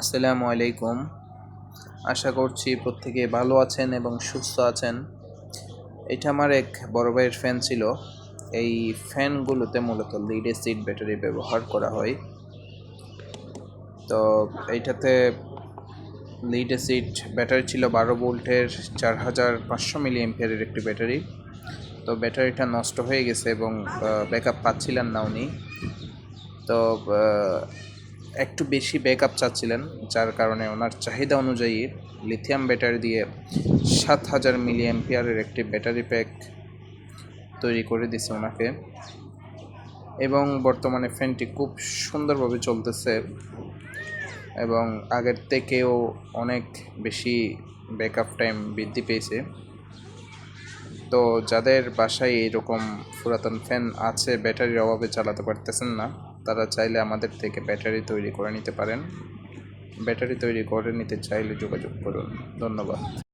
আসসালামু আলাইকুম। আশা করছি প্রত্যেকে ভালো আছেন এবং সুস্থ আছেন। এটা আমার এক বড় ভাইয়ের ফ্যান ছিল। এই ফ্যানগুলোতে মূলত লিড অ্যাসিড ব্যাটারি ব্যবহার করা হয়। তো এইটাতে লিড অ্যাসিড ব্যাটারি ছিল বারো ভোল্টের চার হাজার পাঁচশো মিলি এম্পিয়ারের একটি ব্যাটারি তো ব্যাটারিটা নষ্ট হয়ে গেছে এবং ব্যাকআপ পাচ্ছিলেন না উনি। তো একটু বেশি ব্যাকআপ চাচ্ছিলেন, যার কারণে ওনার চাহিদা অনুযায়ী লিথিয়াম ব্যাটারি দিয়ে সাত হাজার মিলি অ্যাম্পিয়ারের একটি ব্যাটারি প্যাক তৈরি করে দিছে ওনাকে। এবং বর্তমানে ফ্যানটি খুব সুন্দরভাবে চলতেছে এবং আগের থেকেও অনেক বেশি ব্যাকআপ টাইম বৃদ্ধি পেয়েছে। তো যাদের বাসায় এরকম পুরাতন ফ্যান আছে, ব্যাটারির অভাবে চালাতে পারতেছেন না, তারা চাইলে আমাদের থেকে ব্যাটারি তৈরি করে নিতে পারেন। ব্যাটারি তৈরি করে নিতে চাইলে যোগাযোগ করুন। ধন্যবাদ।